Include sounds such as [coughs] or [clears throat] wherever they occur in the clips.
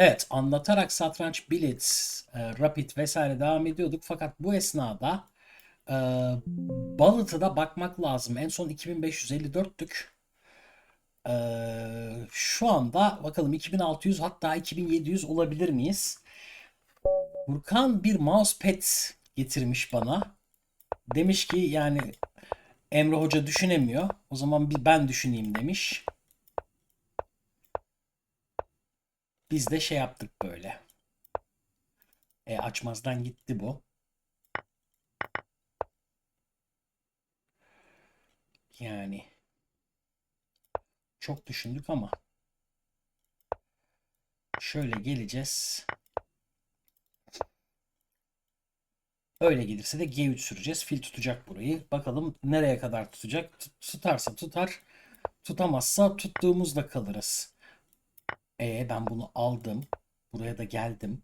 Evet, anlatarak satranç, blitz, e, rapid vesaire devam ediyorduk. Fakat bu esnada e, da bakmak lazım. En son 2554'tük. E, şu anda bakalım 2600 hatta 2700 olabilir miyiz? Furkan bir mousepad getirmiş bana. Demiş ki yani Emre Hoca düşünemiyor. O zaman bir ben düşüneyim demiş. Biz de şey yaptık böyle. E, açmazdan gitti bu. Yani çok düşündük ama şöyle geleceğiz. Öyle gelirse de G3 süreceğiz. Fil tutacak burayı. Bakalım nereye kadar tutacak. Tut- Tutarsa tutar. Tutamazsa tuttuğumuzda kalırız. E ben bunu aldım. Buraya da geldim.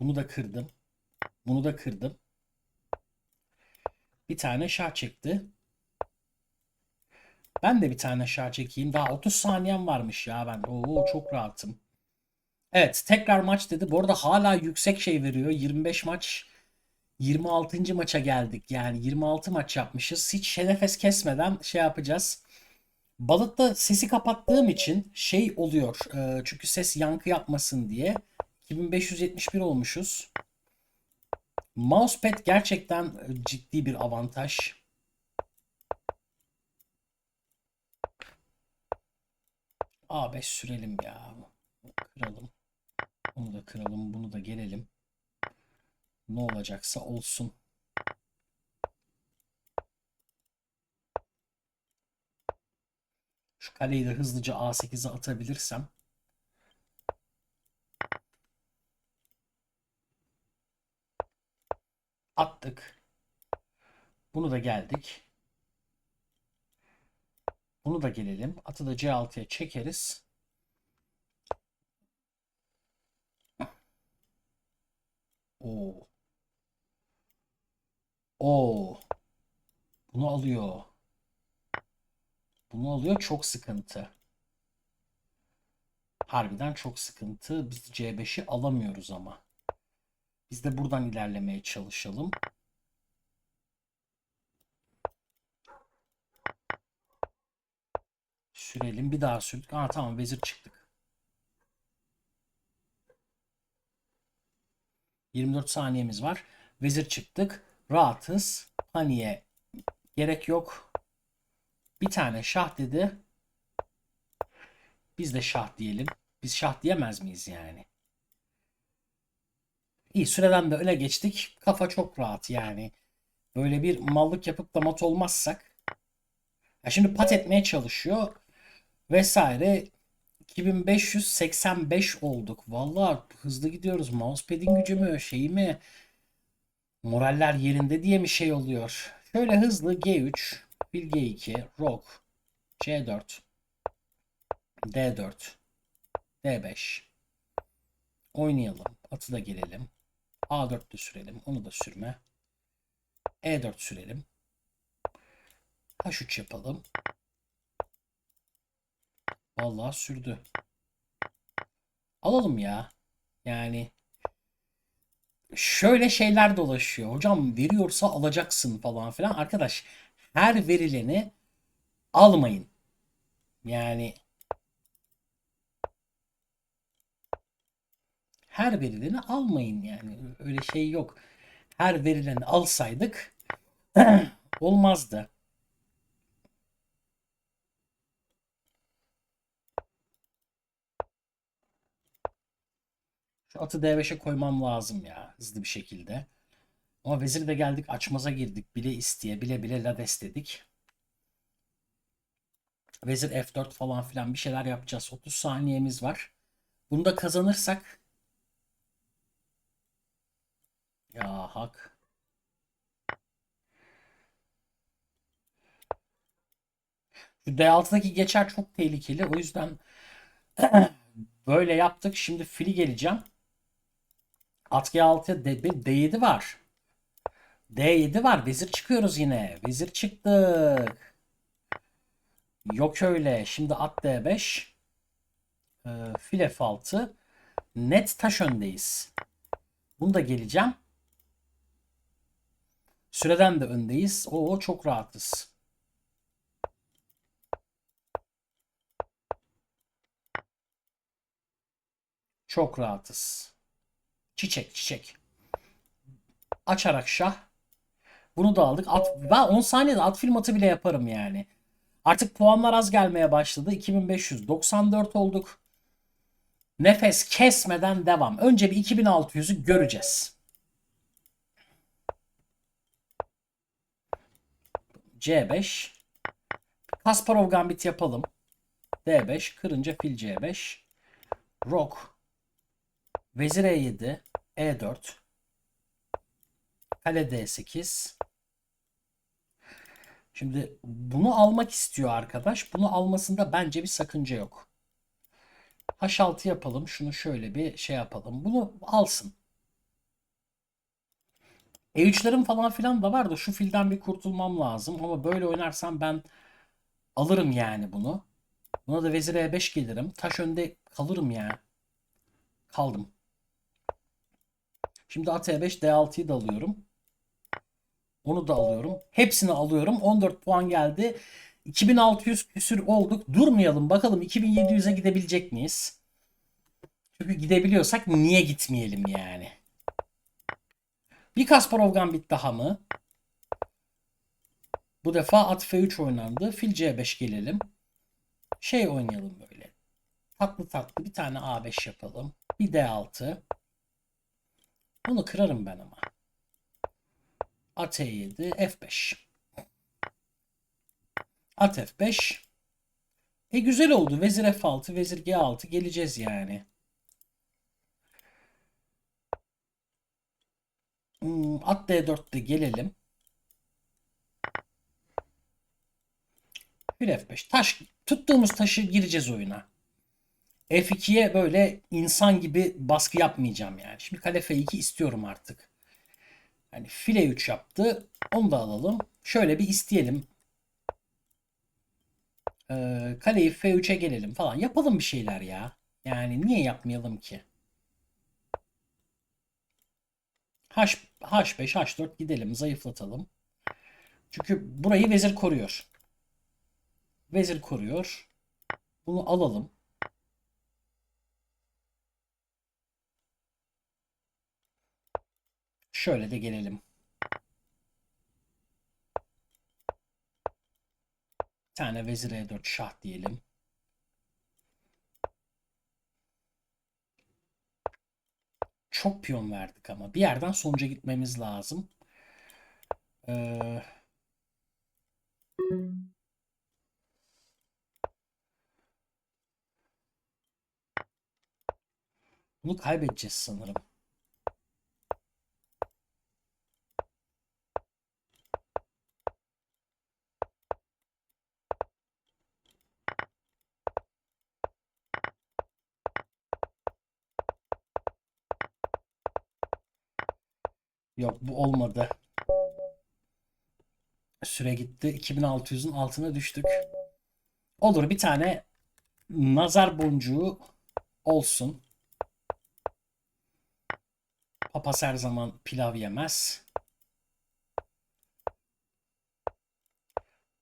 Bunu da kırdım. Bunu da kırdım. Bir tane şah çekti. Ben de bir tane şah çekeyim. Daha 30 saniyem varmış ya ben. Oo çok rahatım. Evet tekrar maç dedi. Bu arada hala yüksek şey veriyor. 25 maç 26. maça geldik. Yani 26 maç yapmışız. Hiç nefes kesmeden şey yapacağız. Balıkta sesi kapattığım için şey oluyor. e, çünkü ses yankı yapmasın diye. 2571 olmuşuz. Mousepad gerçekten e, ciddi bir avantaj. A5 sürelim ya. Kıralım. Bunu da kıralım. Bunu da gelelim. Ne olacaksa olsun. Şu kaleyi de hızlıca A8'e atabilirsem. Attık. Bunu da geldik. Bunu da gelelim. Atı da C6'ya çekeriz. Oo. Oo. Bunu alıyor. Bunu alıyor çok sıkıntı. Harbiden çok sıkıntı. Biz C5'i alamıyoruz ama. Biz de buradan ilerlemeye çalışalım. Sürelim. Bir daha sürdük. Aa tamam vezir çıktık. 24 saniyemiz var. Vezir çıktık. Rahatız. Paniğe gerek yok. Bir tane şah dedi. Biz de şah diyelim. Biz şah diyemez miyiz yani? İyi süreden de öne geçtik. Kafa çok rahat yani. Böyle bir mallık yapıp da mat olmazsak. Ya şimdi pat etmeye çalışıyor. Vesaire. 2585 olduk. Vallahi hızlı gidiyoruz. Mousepad'in gücü mü şeyi mi? Moraller yerinde diye mi şey oluyor? Şöyle hızlı G3, fil G2, Rook, C4, D4, D5. Oynayalım. Atı da gelelim. A4 de sürelim. Onu da sürme. E4 sürelim. H3 yapalım. Vallahi sürdü. Alalım ya. Yani şöyle şeyler dolaşıyor. Hocam veriyorsa alacaksın falan filan. Arkadaş her verileni almayın. Yani her verileni almayın yani. Öyle şey yok. Her verileni alsaydık [clears throat] olmazdı. Şu atı D5'e koymam lazım ya hızlı bir şekilde. Ama vezir de geldik açmaza girdik. Bile isteye bile bile lades dedik. Vezir F4 falan filan bir şeyler yapacağız. 30 saniyemiz var. Bunu da kazanırsak ya hak. Şu D6'daki geçer çok tehlikeli. O yüzden [clears throat] böyle yaptık. Şimdi fili geleceğim. At G6'ya D, D7 var. D7 var. Vezir çıkıyoruz yine. Vezir çıktık. Yok öyle. Şimdi at D5. Ee, fil F6. Net taş öndeyiz. Bunu da geleceğim. Süreden de öndeyiz. Oo çok rahatız. Çok rahatız. Çiçek çiçek. Açarak şah. Bunu da aldık. At, ben 10 saniyede at film atı bile yaparım yani. Artık puanlar az gelmeye başladı. 2594 olduk. Nefes kesmeden devam. Önce bir 2600'ü göreceğiz. C5. Kasparov Gambit yapalım. D5. Kırınca fil C5. Rok. Vezir E7. E4. Kale D8. Şimdi bunu almak istiyor arkadaş. Bunu almasında bence bir sakınca yok. H6 yapalım. Şunu şöyle bir şey yapalım. Bunu alsın. E3'lerim falan filan da var da şu filden bir kurtulmam lazım. Ama böyle oynarsam ben alırım yani bunu. Buna da vezir E5 gelirim. Taş önde kalırım ya. Kaldım. Şimdi at E5 D6'yı da alıyorum. Onu da alıyorum. Hepsini alıyorum. 14 puan geldi. 2600 küsür olduk. Durmayalım bakalım 2700'e gidebilecek miyiz? Çünkü gidebiliyorsak niye gitmeyelim yani? Bir Kasparov Gambit daha mı? Bu defa at F3 oynandı. Fil C5 gelelim. Şey oynayalım böyle. Tatlı tatlı bir tane A5 yapalım. Bir D6. Bunu kırarım ben ama. At E7 F5. At F5. E güzel oldu. Vezir F6, Vezir G6 geleceğiz yani. Hmm, at D4'te gelelim. Bir F5. Taş, tuttuğumuz taşı gireceğiz oyuna. F2'ye böyle insan gibi baskı yapmayacağım yani. Şimdi kale F2 istiyorum artık. Hani file 3 yaptı. Onu da alalım. Şöyle bir isteyelim. Ee, kaleyi F3'e gelelim falan. Yapalım bir şeyler ya. Yani niye yapmayalım ki? H, H5, H4 gidelim. Zayıflatalım. Çünkü burayı vezir koruyor. Vezir koruyor. Bunu alalım. Şöyle de gelelim. Bir tane vezir E4 şah diyelim. Çok piyon verdik ama. Bir yerden sonuca gitmemiz lazım. Ee, bunu kaybedeceğiz sanırım. Yok bu olmadı. Süre gitti. 2600'ün altına düştük. Olur bir tane nazar boncuğu olsun. Papaz her zaman pilav yemez.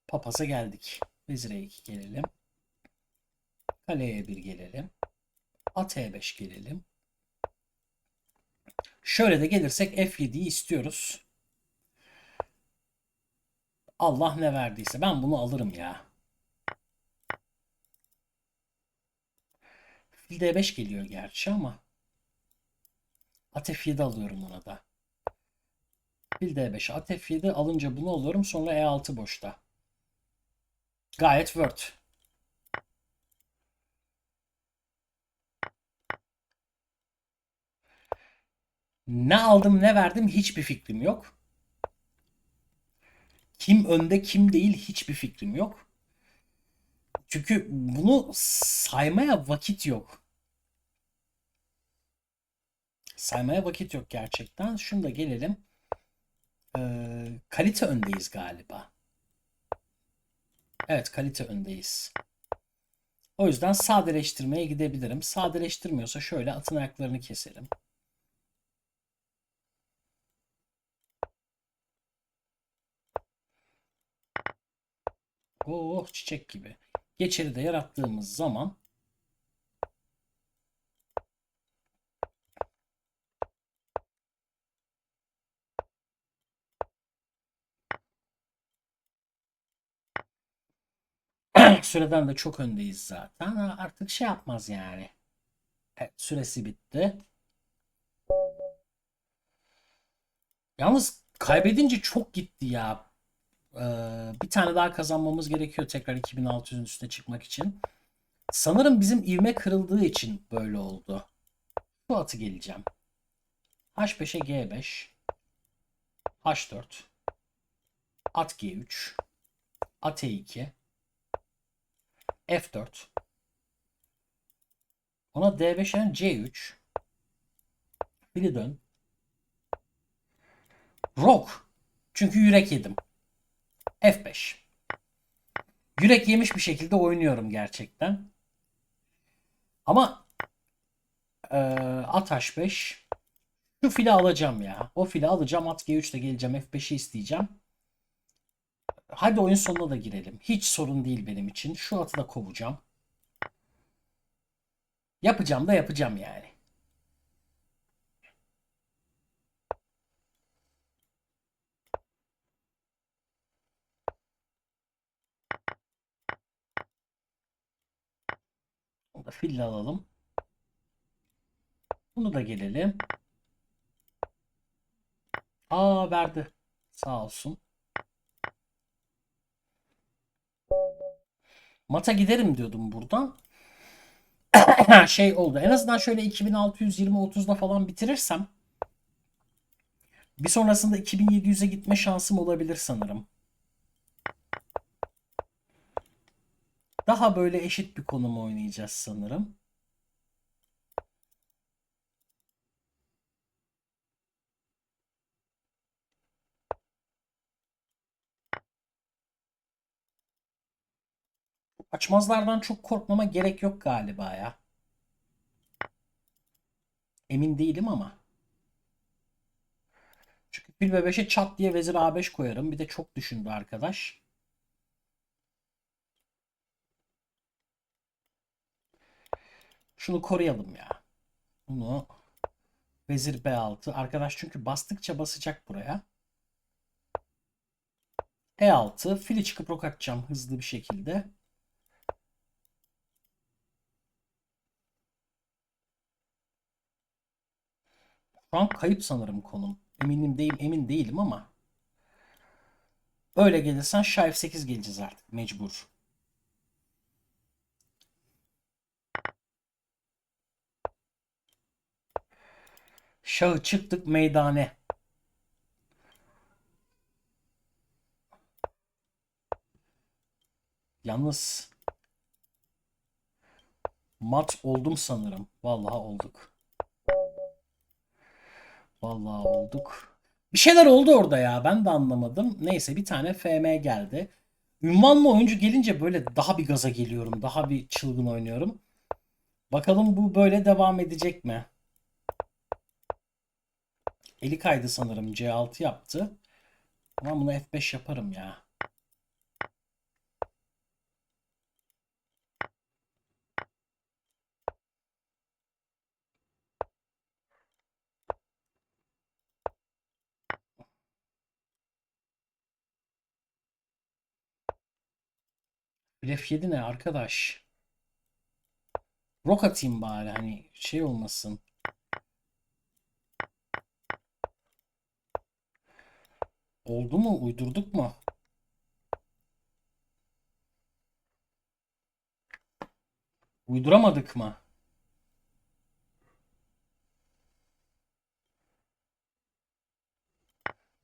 Papaz'a geldik. Vezire 2 gelelim. Kaleye 1 gelelim. At E5 gelelim. Şöyle de gelirsek F7'yi istiyoruz. Allah ne verdiyse ben bunu alırım ya. Fil D5 geliyor gerçi ama. At F7 alıyorum ona da. Fil D5 at F7 alınca bunu alıyorum sonra E6 boşta. Gayet word. Ne aldım ne verdim hiçbir fikrim yok. Kim önde kim değil hiçbir fikrim yok. Çünkü bunu saymaya vakit yok. Saymaya vakit yok gerçekten. Şunu da gelelim. Ee, kalite öndeyiz galiba. Evet kalite öndeyiz. O yüzden sadeleştirmeye gidebilirim. Sadeleştirmiyorsa şöyle atın ayaklarını keselim. Oh çiçek gibi. Geçeri de yarattığımız zaman [clears throat] Süreden de çok öndeyiz zaten. Artık şey yapmaz yani. Evet, süresi bitti. Yalnız kaybedince çok gitti ya. Ee, bir tane daha kazanmamız gerekiyor tekrar 2600'ün üstüne çıkmak için. Sanırım bizim ivme kırıldığı için böyle oldu. Bu atı geleceğim. H5'e G5. H4. At G3. At E2. F4. Ona D5'en C3. Biri dön. Rock. Çünkü yürek yedim. F5. Yürek yemiş bir şekilde oynuyorum gerçekten. Ama eee at H5 şu fili alacağım ya. O fili alacağım. At G3'te geleceğim. F5'i isteyeceğim. Hadi oyun sonuna da girelim. Hiç sorun değil benim için. Şu atı da kovacağım. Yapacağım da yapacağım yani. Onu da fille alalım. Bunu da gelelim. Aa verdi. Sağ olsun. Mata giderim diyordum buradan. [coughs] şey oldu. En azından şöyle 2620-30'da falan bitirirsem bir sonrasında 2700'e gitme şansım olabilir sanırım. Daha böyle eşit bir konum oynayacağız sanırım. Açmazlardan çok korkmama gerek yok galiba ya. Emin değilim ama. Çünkü fil ve 5'e çat diye vezir A5 koyarım. Bir de çok düşündü arkadaş. Şunu koruyalım ya. Bunu vezir B6. Arkadaş çünkü bastıkça basacak buraya. E6. Fili çıkıp rok atacağım hızlı bir şekilde. Şu an kayıp sanırım konum. Eminim değil, emin değilim ama. Öyle gelirsen Şah F8 geleceğiz artık mecbur. Şahı çıktık meydane. Yalnız mat oldum sanırım. Vallahi olduk. Vallahi olduk. Bir şeyler oldu orada ya. Ben de anlamadım. Neyse bir tane FM geldi. Ünvanlı oyuncu gelince böyle daha bir gaza geliyorum. Daha bir çılgın oynuyorum. Bakalım bu böyle devam edecek mi? Eli kaydı sanırım. C6 yaptı. Ama bunu F5 yaparım ya. F7 ne arkadaş? Rock atayım bari hani şey olmasın. Oldu mu? Uydurduk mu? Uyduramadık mı?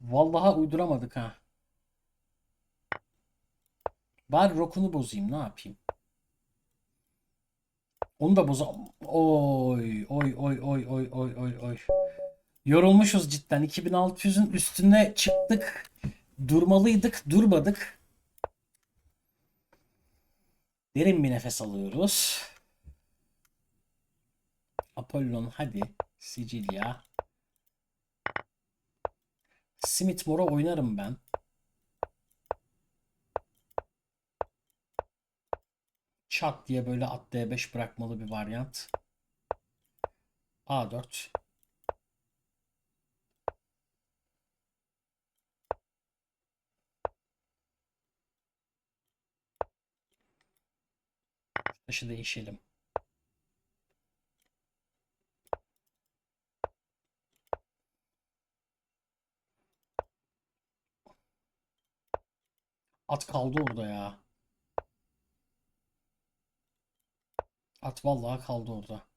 Vallahi uyduramadık ha. Bari rokunu bozayım ne yapayım? Onu da bozam. Oy oy oy oy oy oy oy oy. Yorulmuşuz cidden. 2600'ün üstüne çıktık. Durmalıydık, durmadık. Derin bir nefes alıyoruz. Apollon hadi. Sicilya. Smithmore'a oynarım ben. Çat diye böyle at D5 bırakmalı bir varyant. A4. Taşı değişelim. At kaldı orada ya. At vallahi kaldı orada.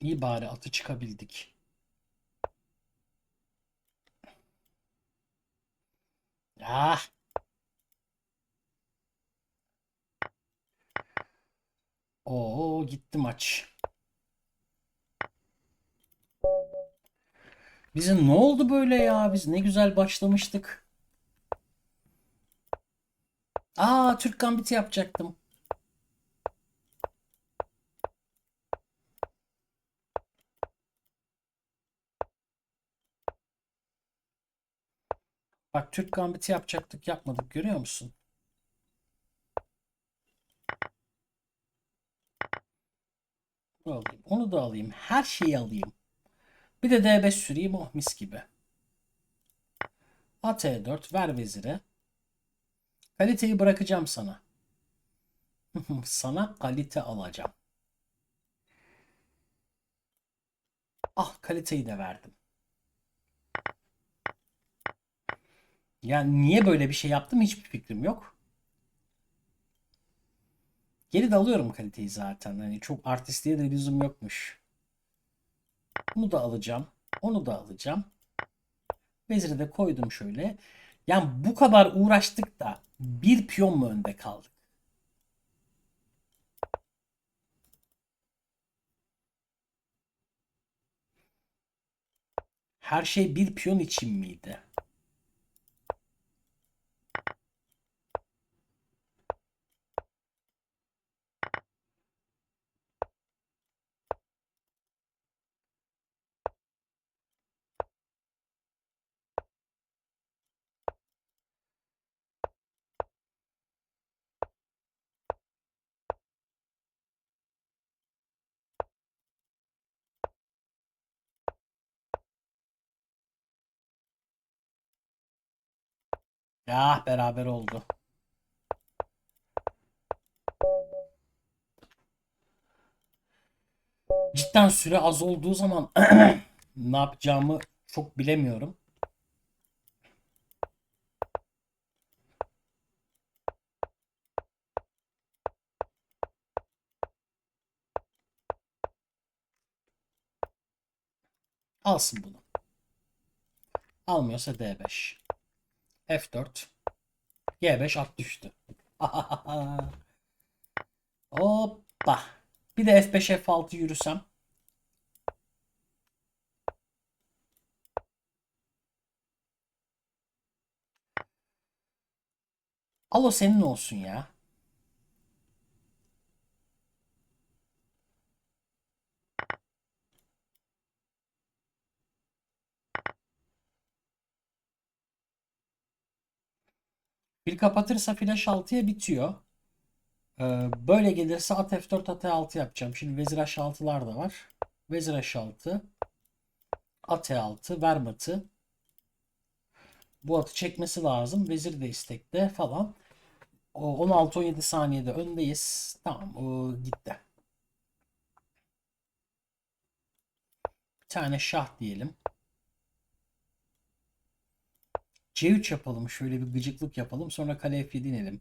İyi bari atı çıkabildik. Ah. Oo gitti maç. Bizim ne oldu böyle ya? Biz ne güzel başlamıştık. Aa Türk Gambit'i yapacaktım. Bak Türk Gambit'i yapacaktık yapmadık görüyor musun? Alayım. Onu da alayım. Her şeyi alayım. Bir de D5 süreyim oh mis gibi. At E4 ver vezire. Kaliteyi bırakacağım sana. [laughs] sana kalite alacağım. Ah kaliteyi de verdim. Yani niye böyle bir şey yaptım hiçbir fikrim yok. Geri de alıyorum kaliteyi zaten. Hani çok artistliğe de lüzum yokmuş. Bunu da alacağım. Onu da alacağım. Veziri de koydum şöyle. Yani bu kadar uğraştık da bir piyon mu önde kaldık? Her şey bir piyon için miydi? Ya beraber oldu. Cidden süre az olduğu zaman [clears throat] ne yapacağımı çok bilemiyorum. Alsın bunu. Almıyorsa D5. F4. G5 at düştü. [laughs] Hoppa. Bir de F5 F6 yürüsem. Al o senin olsun ya. Bir kapatırsa flash 6'ya bitiyor. Ee, böyle gelirse at F4 at E6 yapacağım. Şimdi vezir H6'lar da var. Vezir H6 at E6 ver matı. Bu atı çekmesi lazım. Vezir de istekte falan. O 16-17 saniyede öndeyiz. Tamam o gitti. Bir tane şah diyelim. C3 yapalım. Şöyle bir gıcıklık yapalım. Sonra kale F7 inelim.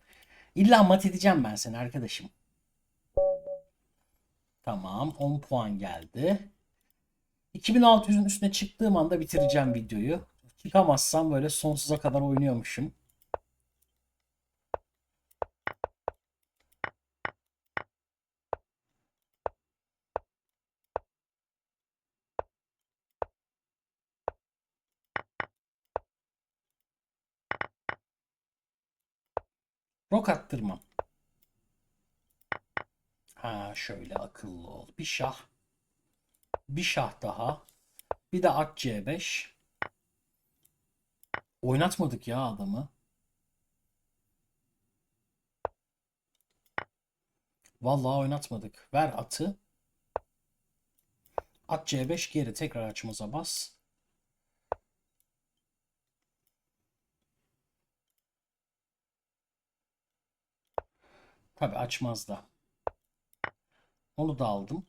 İlla mat edeceğim ben seni arkadaşım. Tamam. 10 puan geldi. 2600'ün üstüne çıktığım anda bitireceğim videoyu. Çıkamazsam böyle sonsuza kadar oynuyormuşum. Rok attırmam. Ha şöyle akıllı ol. Bir şah. Bir şah daha. Bir de at C5. Oynatmadık ya adamı. Vallahi oynatmadık. Ver atı. At C5 geri tekrar açımıza bas. Tabi açmaz da. Onu da aldım.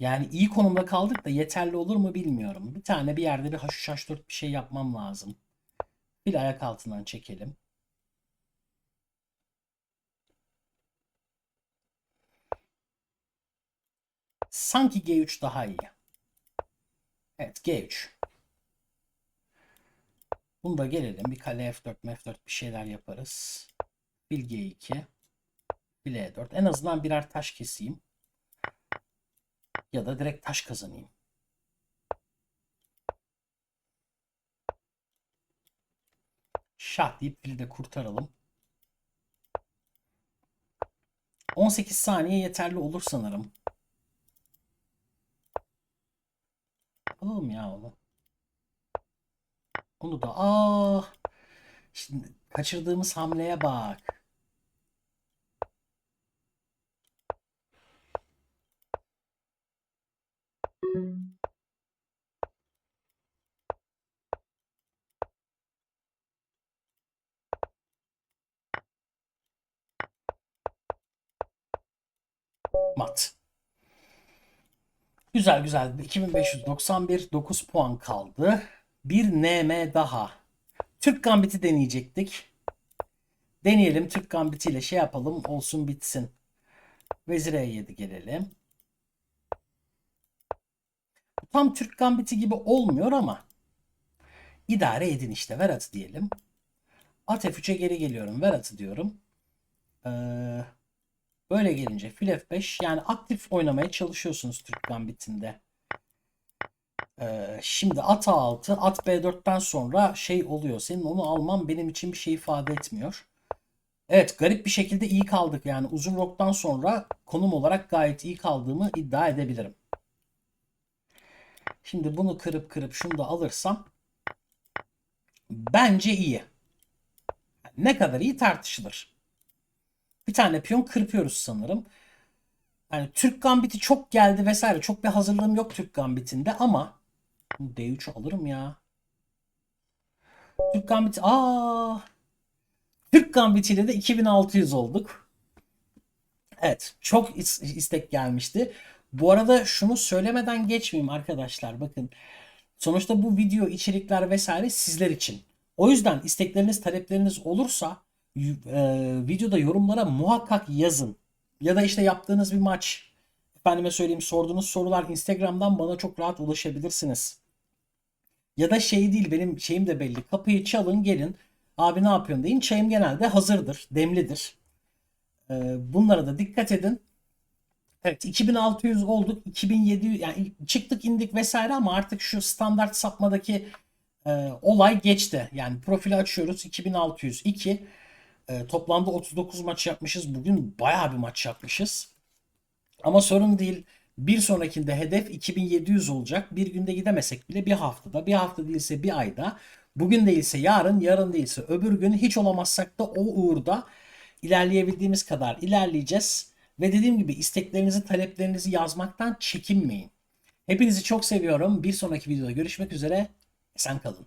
Yani iyi konumda kaldık da yeterli olur mu bilmiyorum. Bir tane bir yerde bir H3 H4 bir şey yapmam lazım. Bir ayak altından çekelim. Sanki G3 daha iyi. Evet G3. Bunu da gelelim. Bir kale F4, F4 bir şeyler yaparız. Fil G2. Fil E4. En azından birer taş keseyim. Ya da direkt taş kazanayım. Şah deyip fili de kurtaralım. 18 saniye yeterli olur sanırım. Alalım ya onu. Onu da ah şimdi kaçırdığımız hamleye bak. Mat. Güzel güzel. 2591 9 puan kaldı. Bir NM daha. Türk Gambit'i deneyecektik. Deneyelim. Türk Gambit'i ile şey yapalım. Olsun bitsin. Vezir E7 gelelim. Tam Türk Gambit'i gibi olmuyor ama idare edin işte. Ver atı diyelim. At F3'e geri geliyorum. Ver atı diyorum. Ee, böyle gelince fil F5 yani aktif oynamaya çalışıyorsunuz Türk Gambit'inde. Ee, şimdi at A6, at B4'ten sonra şey oluyor. Senin onu alman benim için bir şey ifade etmiyor. Evet garip bir şekilde iyi kaldık. Yani uzun roktan sonra konum olarak gayet iyi kaldığımı iddia edebilirim. Şimdi bunu kırıp kırıp şunu da alırsam bence iyi. Ne kadar iyi tartışılır. Bir tane piyon kırpıyoruz sanırım. Yani Türk Gambit'i çok geldi vesaire. Çok bir hazırlığım yok Türk Gambit'inde ama D3 alırım ya. Türk Gambit aa Türk Gambit ile de 2600 olduk. Evet, çok is- istek gelmişti. Bu arada şunu söylemeden geçmeyeyim arkadaşlar. Bakın. Sonuçta bu video içerikler vesaire sizler için. O yüzden istekleriniz, talepleriniz olursa e, videoda yorumlara muhakkak yazın. Ya da işte yaptığınız bir maç, efendime söyleyeyim sorduğunuz sorular Instagram'dan bana çok rahat ulaşabilirsiniz. Ya da şey değil benim şeyim de belli. Kapıyı çalın gelin. Abi ne yapıyorsun deyin. Çayım genelde hazırdır, demlidir. Ee, bunlara da dikkat edin. Evet 2600 olduk. 2700 yani çıktık indik vesaire ama artık şu standart sapmadaki e, olay geçti. Yani profili açıyoruz 2602. E, toplamda 39 maç yapmışız. Bugün bayağı bir maç yapmışız. Ama sorun değil. Bir sonrakinde hedef 2700 olacak. Bir günde gidemesek bile bir haftada, bir hafta değilse bir ayda, bugün değilse yarın, yarın değilse öbür gün hiç olamazsak da o uğurda ilerleyebildiğimiz kadar ilerleyeceğiz. Ve dediğim gibi isteklerinizi, taleplerinizi yazmaktan çekinmeyin. Hepinizi çok seviyorum. Bir sonraki videoda görüşmek üzere. Esen kalın.